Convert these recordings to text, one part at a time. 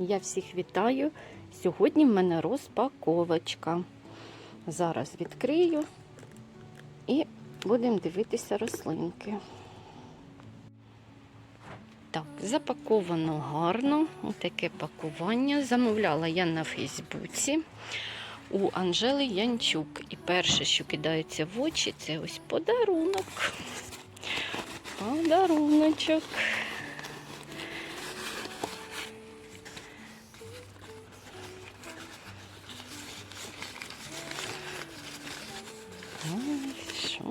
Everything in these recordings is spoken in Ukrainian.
Я всіх вітаю. Сьогодні в мене розпаковочка. Зараз відкрию і будемо дивитися рослинки. Так, запаковано гарно. Таке пакування. Замовляла я на Фейсбуці у Анжели Янчук. І перше, що кидається в очі, це ось подарунок. Подаруночок.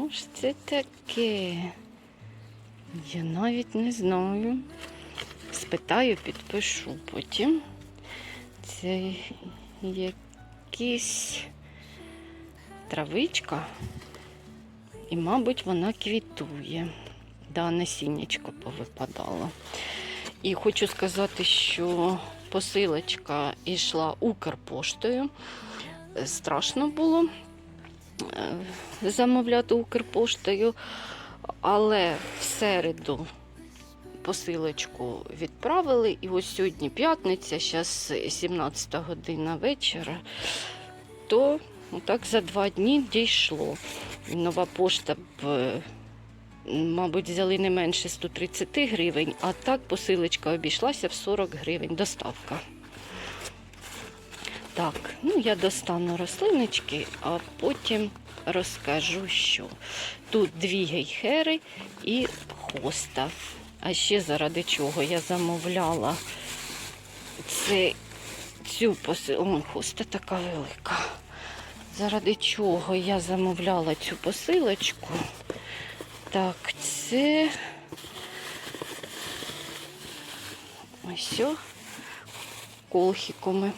Ж це таке? Я навіть не знаю. Спитаю, підпишу потім. Це якась травичка, і, мабуть, вона квітує. Да, насіннячко повипадало. І хочу сказати, що посилочка йшла Укрпоштою. Страшно було замовляти Укрпоштою, але в середу посилочку відправили. І ось сьогодні п'ятниця, зараз 17 година вечора, то так за два дні дійшло. Нова пошта б, мабуть, взяли не менше 130 гривень, а так посилочка обійшлася в 40 гривень. Доставка. Так, ну я достану рослиночки, а потім розкажу, що тут дві гейхери і хоста. А ще заради чого я замовляла це, цю посилку. Хоста така велика. Заради чого я замовляла цю посилочку? Так, це ось колхікуми.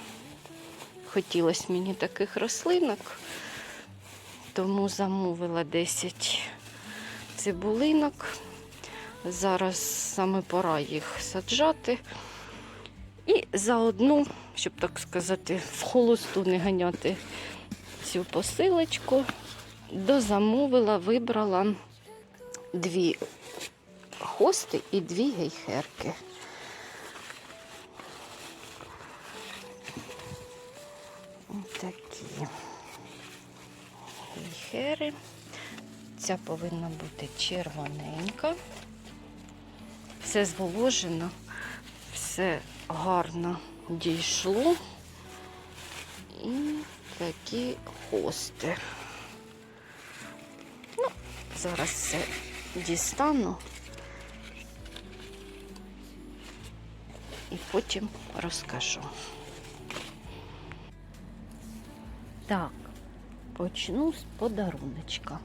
Хотілося мені таких рослинок, тому замовила 10 цибулинок. Зараз саме пора їх саджати. І заодно, щоб так сказати, в холосту не ганяти цю посилочку, дозамовила, вибрала дві хости і дві гейхерки. 4. Ця повинна бути червоненька. Все зволожено, все гарно дійшло. І такі хости. Ну, зараз все дістану і потім розкажу. Так почну з подаруночка.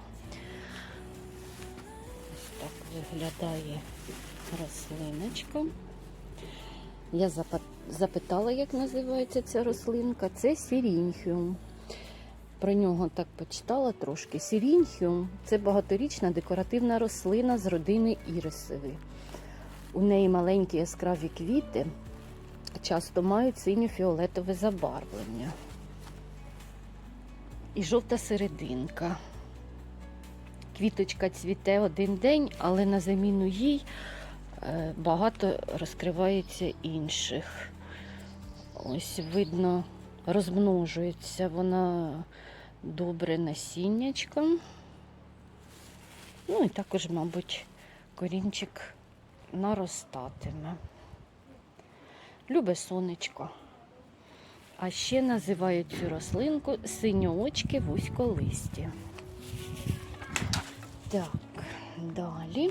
Ось так виглядає рослиночка. Я запитала, як називається ця рослинка. Це сірінхіум. Про нього так почитала трошки. Сірінхіум це багаторічна декоративна рослина з родини ірисові. У неї маленькі яскраві квіти, часто мають синьо-фіолетове забарвлення. І жовта серединка. Квіточка цвіте один день, але на заміну їй е, багато розкривається інших. Ось видно, розмножується вона добре насіннячком. Ну і також, мабуть, корінчик наростатиме. Любе сонечко. А ще називають цю рослинку синьоочки вузьколисті. Так, далі.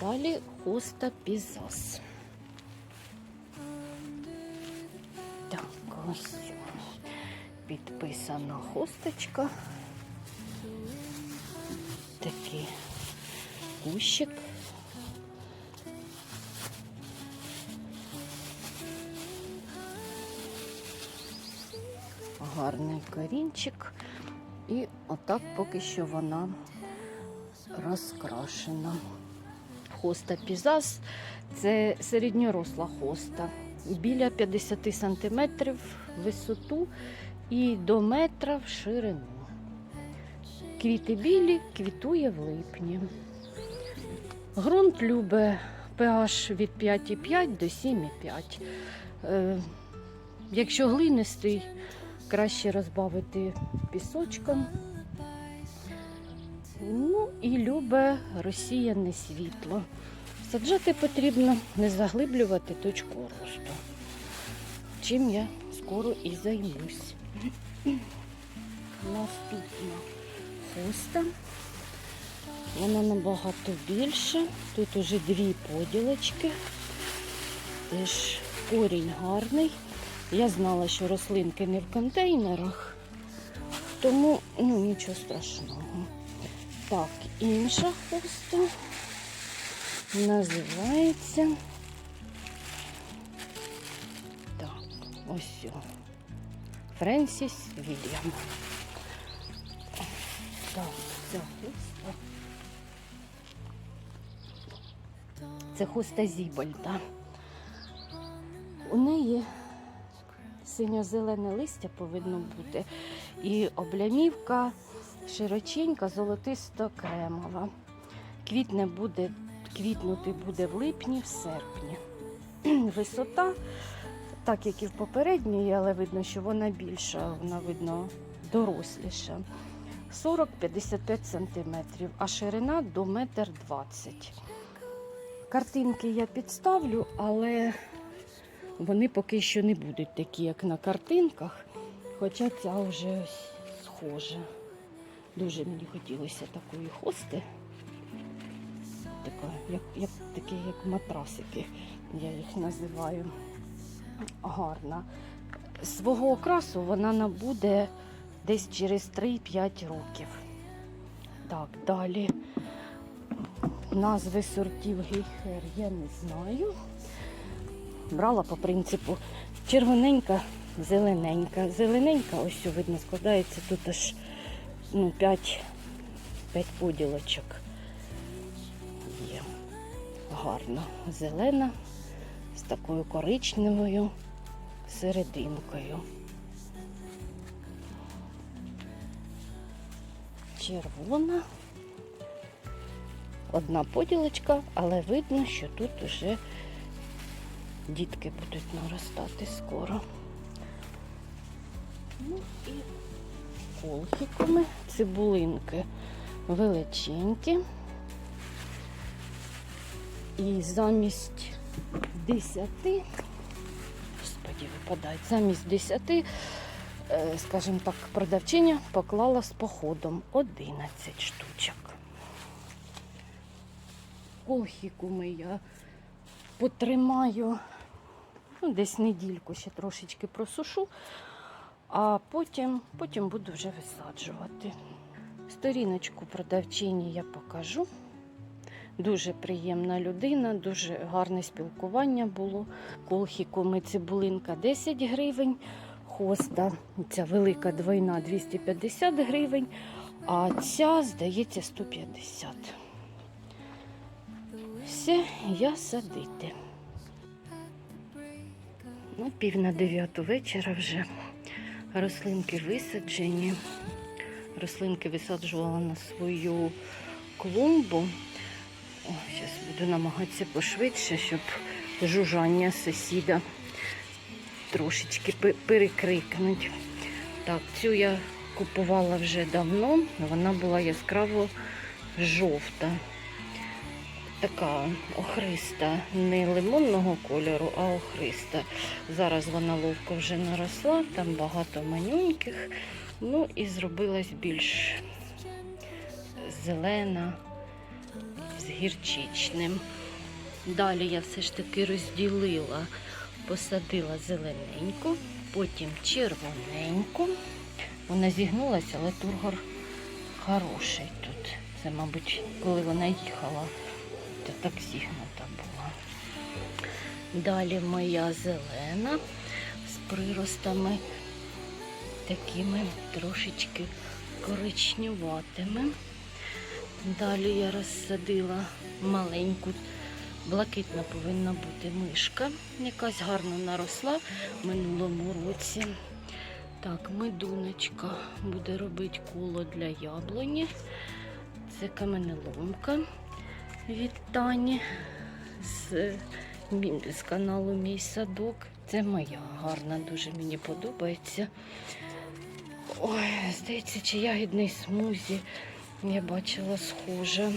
Далі хоста пізас. Так, ось підписана хосточка. Такий кущик. Корінчик. І отак поки що вона розкрашена. Хоста пізас це середньоросла хоста. Біля 50 см висоту і до метра в ширину. Квіти білі, квітує в липні. Грунт любить pH від 5,5 до 7,5. Е, якщо глинистий, краще розбавити пісочком. Ну і любе розсіяне світло. Саджати потрібно не заглиблювати точку росту. Чим я скоро і займусь. Наступна хоста. Вона набагато більша. Тут уже дві поділочки. Теж корінь гарний. Я знала, що рослинки не в контейнерах, тому ну, нічого страшного. Так, інша хоста називається. Так, ось. Френсіс Вільям. Так, ця хоста. Це хоста Зібольда. У неї синьо-зелене листя повинно бути. І облямівка широченька, золотисто-кремова. Квітне буде, квітнути буде в липні, в серпні. Висота, так як і в попередньої, але видно, що вона більша, вона видно доросліша. 40-55 см, а ширина до 1,20 м. Картинки я підставлю, але вони поки що не будуть такі, як на картинках. Хоча ця вже схожа. Дуже мені хотілося такої хости. Така, як, як, такі, як матрасики, я їх називаю. Гарна. Свого окрасу вона набуде десь через 3-5 років. Так, далі. Назви сортів гейхер я не знаю. Брала по принципу червоненька, зелененька. Зелененька, ось що видно, складається тут аж ну, 5, 5 поділочок. Є гарна зелена з такою коричневою серединкою. Червона. Одна поділочка, але видно, що тут вже дітки будуть наростати скоро. Ну і колхіками, цибулинки величенькі. І замість 10, господі, випадають, замість 10, е, скажімо так, продавчиня поклала з походом 11 штучок. Колхікуми я потримаю ну, десь недільку ще трошечки просушу, а потім, потім буду вже висаджувати. Сторіночку продавчині я покажу. Дуже приємна людина, дуже гарне спілкування було. Колхікуми цибулинка 10 гривень, хоста, ця велика двойна 250 гривень, а ця, здається, 150. Все, я садити. Ну, пів на дев'яту вечора вже рослинки висаджені. Рослинки висаджувала на свою клумбу. О, зараз буду намагатися пошвидше, щоб жужжання сусіда трошечки пе- перекрикнуть. Так, цю я купувала вже давно, вона була яскраво жовта. Така охриста, не лимонного кольору, а охриста. Зараз вона ловко вже наросла, там багато манюньких. Ну і зробилась більш зелена з гірчичним. Далі я все ж таки розділила, посадила зелененьку, потім червоненьку. Вона зігнулася, але тургор хороший тут. Це, мабуть, коли вона їхала, то так зігнута була. Далі моя зелена з приростами такими трошечки коричневатими. Далі я розсадила маленьку, блакитна повинна бути мишка. Якась гарно наросла в минулому році. Так, медуночка буде робити коло для яблуні. Це каменеломка від з, з каналу Мій садок. Це моя гарна, дуже мені подобається. Ой, здається, чи ягідний смузі. Я бачила схоже,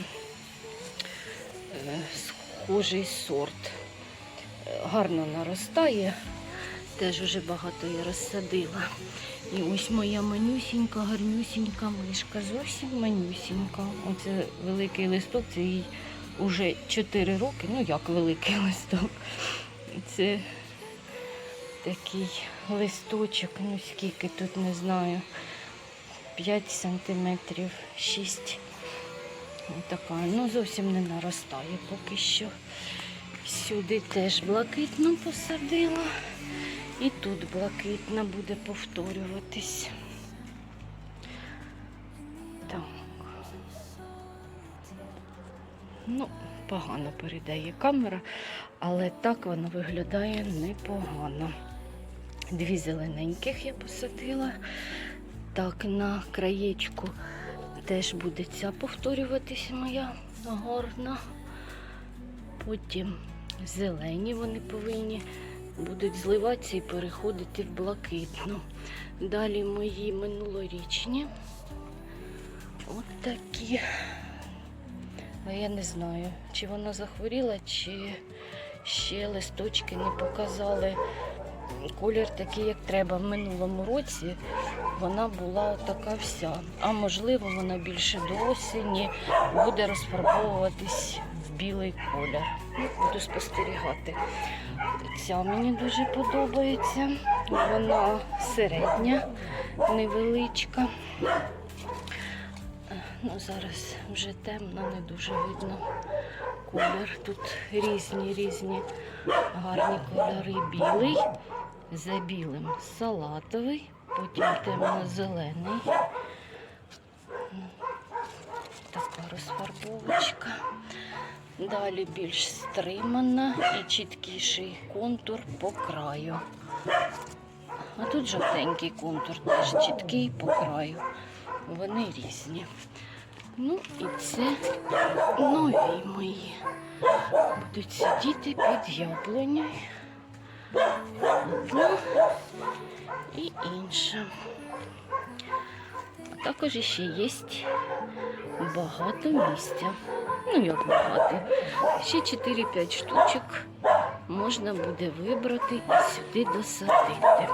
е, схожий сорт. Е, Гарно наростає. Теж вже багато я розсадила. І ось моя манюсінька, гарнюсінька мишка, зовсім манюсінька. Оце великий листок, це їй вже 4 роки, ну як великий листок. Це такий листочок, ну скільки тут не знаю. 5 сантиметрів, 6. Така, ну зовсім не наростає поки що. Сюди теж блакитну посадила. І тут блакитна буде повторюватись. Ну, погано передає камера, але так воно виглядає непогано. Дві зелененьких я посадила. Так, на краєчку теж буде ця повторюватись моя гарна. Потім зелені вони повинні будуть зливатися і переходити в блакитну. Далі мої минулорічні. От такі. А я не знаю, чи вона захворіла, чи ще листочки не показали. Колір такий, як треба. В минулому році вона була така вся. А можливо, вона більше до осені буде розфарбовуватись в білий колір. Ну, буду спостерігати. Ця мені дуже подобається. Вона середня, невеличка. Ну, зараз вже темно, не дуже видно колір. Тут різні різні гарні кольори. Білий, за білим салатовий, потім темно-зелений. Така розфарбовочка. Далі більш стримана і чіткіший контур по краю. А тут жовтенький контур, теж чіткий по краю. Вони різні. Ну і це нові мої. Будуть сидіти під яблунею. Одна і інша. Також ще є багато місця. Ну, як багато. Ще 4-5 штучок можна буде вибрати і сюди досадити.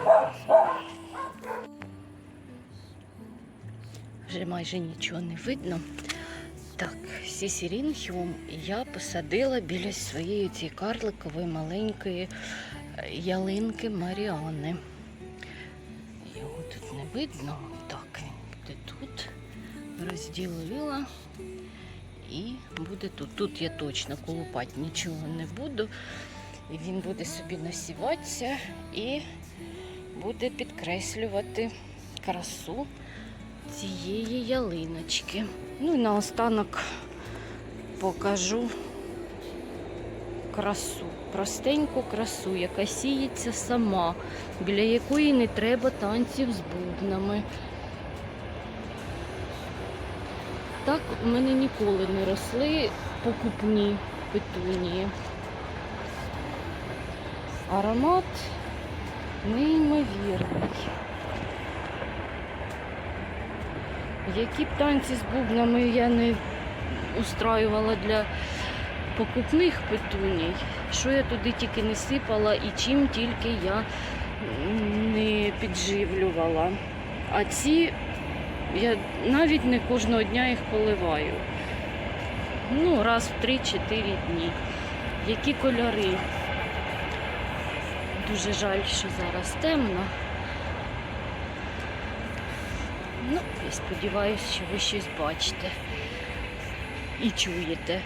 Вже майже нічого не видно. Так, сісірінхіум я посадила біля своєї цієї карликової маленької е, ялинки Маріани. Його тут не видно. Так, він буде тут. Розділила і буде тут. Тут я точно колупати нічого не буду. І він буде собі насіватися і буде підкреслювати красу цієї ялиночки. Ну і наостанок покажу красу, простеньку красу, яка сіється сама, біля якої не треба танців з бубнами. Так у мене ніколи не росли покупні петунії. Аромат неймовірний. Які б танці з бубнами я не устраювала для покупних петуній, що я туди тільки не сипала і чим тільки я не підживлювала. А ці я навіть не кожного дня їх поливаю. Ну, раз в 3-4 дні. Які кольори. Дуже жаль, що зараз темно. Ну, я сподіваюся, що ви щось бачите і чуєте.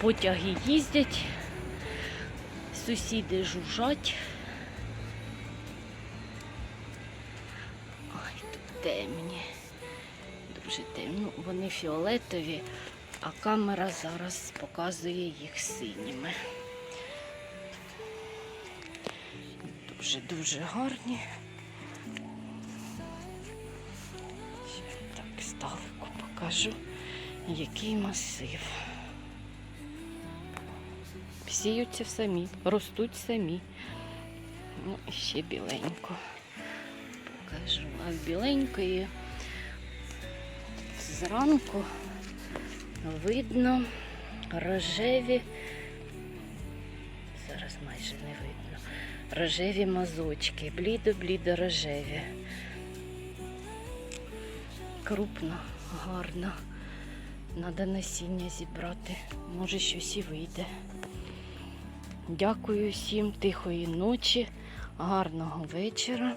Потяги їздять, сусіди жужжать. Ой, тут темні. Дуже темно. Ну, Вони фіолетові, а камера зараз показує їх синіми. Дуже-дуже гарні. Покажу, який масив. сіються самі, ростуть самі. Ну, і ще біленько. Покажу. А в біленької зранку видно рожеві. Зараз майже не видно. Рожеві мазочки, блідо-блідо рожеві. Крупно, гарно. Надо насіння зібрати. Може щось і вийде. Дякую всім тихої ночі, гарного вечора.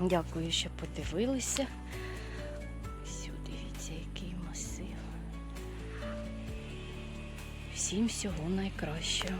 Дякую, що подивилися. Ось, дивіться, який масив. Всім всього найкращого.